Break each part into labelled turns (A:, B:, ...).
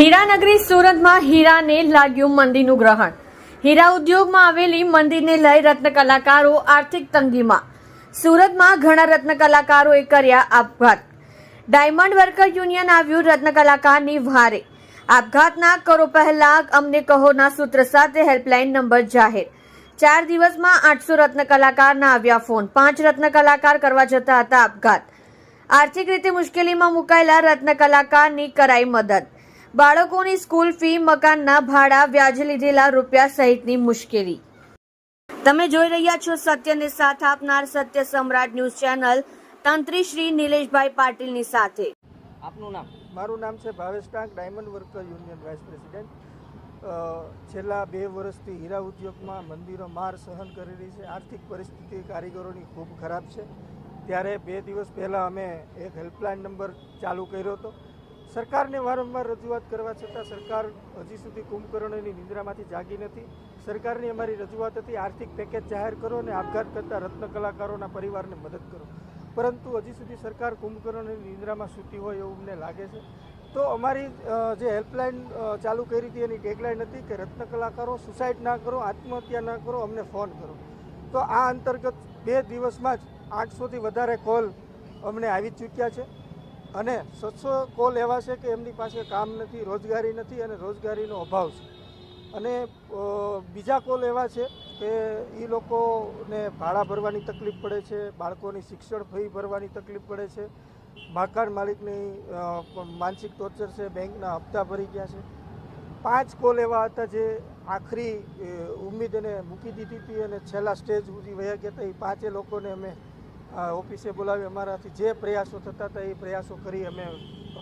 A: હીરાનગરી સુરતમાં હીરાને લાગ્યું મંદીનું ગ્રહણ. હીરા ઉદ્યોગમાં આવેલી મંદિરને લઈ રત્ન કલાકારો આર્થિક તંગીમાં. સુરતમાં ઘણા રત્ન કલાકારોએ કર્યા આપઘાત. ડાયમંડ વર્કર યુનિયન આવ્યું રત્ન કલાકારની ભારે આપઘાતના કરો પહેલા અમને કહોના સૂત્ર સાથે હેલ્પલાઇન નંબર જાહેર. ચાર દિવસમાં આઠસો રત્ન કલાકારના આવ્યા ફોન. પાંચ રત્ન કલાકાર કરવા જતા હતા આપઘાત. આર્થિક રીતે મુશ્કેલીમાં મુકાયેલા રત્ન કલાકારની કરાઈ મદદ. બાળકોની સ્કૂલ ફી મકાનના ભાડા વ્યાજે લીધેલા રૂપિયા સહિતની મુશ્કેલી. તમે જોઈ રહ્યા છો સત્યને સાથ આપનાર સત્ય સમ્રાટ ન્યૂઝ ચેનલ તંત્રી શ્રી નિલેશભાઈ પાટીલની સાથે.
B: આપનું નામ?
C: મારું નામ છે Bhavesh Tank diamond worker union vice president. છેલ્લા બે વર્ષથી હીરા ઉદ્યોગમાં મંદિરો માર સહન કરી રહી છે. આર્થિક પરિસ્થિતિ કારીગરોની ખૂબ ખરાબ છે. ત્યારે બે દિવસ પહેલાં અમે એક હેલ્પલાઇન નંબર ચાલુ કર્યો હતો. સરકારને વારંવાર રજૂઆત કરવા છતાં સરકાર હજી સુધી કુંભકર્ણની નિંદ્રામાંથી જાગી નથી. સરકારની અમારી રજૂઆત હતી, આર્થિક પેકેજ જાહેર કરો અને આપઘાત કરતા રત્ન કલાકારોના પરિવારને મદદ કરો. પરંતુ હજી સુધી સરકાર કુંભકર્ણની નિંદ્રામાં સૂતી હોય એવું અમને લાગે છે. તો અમારી જે હેલ્પલાઇન ચાલુ કરી હતી એની ટેગલાઇન હતી કે રત્ન કલાકારો સુસાઇડ ના કરો, આત્મહત્યા ના કરો, અમને ફોન કરો. તો આ અંતર્ગત બે દિવસમાં જ આઠસોથી વધારે કોલ અમને આવી ચૂક્યા છે. અને સત્સો કોલ એવા છે કે એમની પાસે કામ નથી રોજગારી નથી અને રોજગારીનો અભાવ છે. અને બીજા કોલ એવા છે કે એ લોકોને ભાડા ભરવાની તકલીફ પડે છે બાળકોની શિક્ષણ ફી ભરવાની તકલીફ પડે છે મકાન માલિકની માનસિક ટોર્ચર છે બેંકના હપ્તા ભરી ગયા છે. પાંચ કોલ એવા હતા જે આખરી અ, એને મૂકી દીધી હતી અને છેલ્લા સ્ટેજ સુધી વયા ગયા હતા. એ પાંચે લોકોને અમે ઓફિસે બોલાવી અમારાથી જે પ્રયાસો થતા હતા એ પ્રયાસો કરી અમે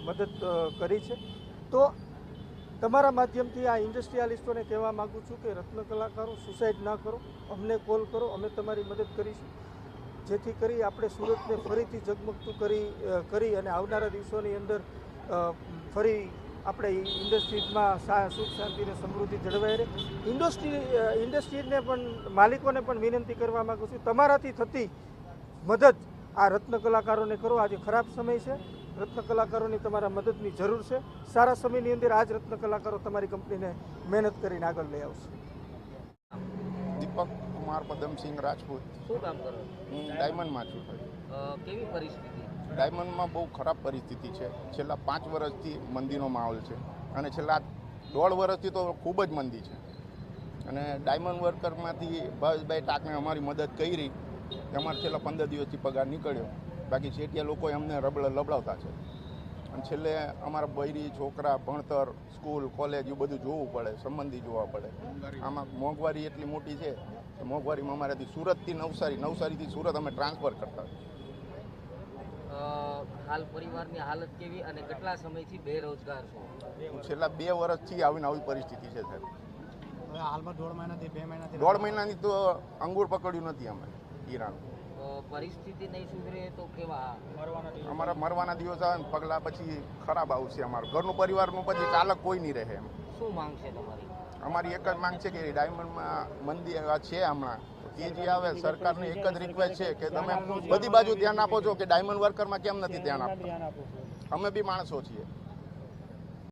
C: મદદ કરી છે. તો તમારા માધ્યમથી આ ઇન્ડસ્ટ્રીયાલિસ્ટોને કહેવા માગું છું કે રત્ન કલાકારો, સુસાઇડ ના કરો. અમને કોલ કરો, અમે તમારી મદદ કરીશું. જેથી કરી આપણે સુરતને ફરીથી ઝગમગતું કરી કરી અને આવનારા દિવસોની અંદર ફરી આપણે ઇન્ડસ્ટ્રીઝમાં સુખ, શાંતિ અને સમૃદ્ધિ જળવાઈ રહે. ઇન્ડસ્ટ્રી ઇન્ડસ્ટ્રીને પણ, માલિકોને પણ વિનંતી કરવા માગું છું. તમારાથી થતી મદદ આ રત્ન કલાકારોને કરો. આજે ખરાબ સમય છે. રત્ન કલાકારોની તમારા મદદની જરૂર છે. સારા સમયની અંદર આ જ રત્ન કલાકારો તમારી કંપનીને મહેનત કરીને આગળ લઈ આવશે.
D: દીપક કુમાર પદમસિંહ રાજપૂત.
B: શું કામ કરો?
D: હું ડાયમંડમાં છું.
B: કેવી પરિસ્થિતિ?
D: ડાયમંડમાં બહુ ખરાબ પરિસ્થિતિ છે. છેલ્લા પાંચ વર્ષથી મંદીનો માહોલ છે. અને છેલ્લા દોઢ વર્ષથી તો ખૂબ જ મંદી છે. અને ડાયમંડ વર્કરમાંથી ભાવેશભાઈ ટાકને અમારી મદદ કરી. અમારે છેલ્લા પંદર દિવસથી પગાર નીકળ્યો. બાકી શેઠિયા લોકો એમને રબડ લબડાવતા છે. અને છેલ્લે અમારા બૈરી છોકરા ભણતર સ્કૂલ કોલેજ એ બધું જોવું પડે સંબંધી જોવા પડે. આમાં મોંઘવારી એટલી મોટી છે કે મોંઘવારીમાં અમારાથી સુરતથી નવસારી નવસારીથી સુરત અમે ટ્રાન્સફર કરતા
B: હાલ પરિવારની હાલત કેવી અને કેટલા સમયથી બેરોજગાર છો?
D: હું છેલ્લા બે વર્ષથી આવીને આવી પરિસ્થિતિ છે સાહેબ.
E: હાલમાં દોઢ મહિનાથી બે મહિનાથી
D: દોઢ મહિનાની તો અંગૂર પકડ્યું નથી અમે. હીરાનું
B: અ, પરિસ્થિતિ નહીં સુધરે તો કેવા?
D: અમારા મરવાના દિવસ આવે ને પગલા પછી ખરાબ આવશે અમારું. ઘરનું પરિવારનું પછી ચાલક કોઈ નહીં રહે એમ.
B: શું માંગ છે તમારી?
D: અમારી એક જ માંગ છે કે ડાયમંડમાં મંદી આ છે હમણાં. એ જે આવે સરકારની એક જ રિક્વેસ્ટ છે કે તમે બધી બાજુ ધ્યાન આપો છો કે ડાયમંડ વર્કરમાં કેમ નથી ધ્યાન આપતા? અમે બી માણસો છીએ.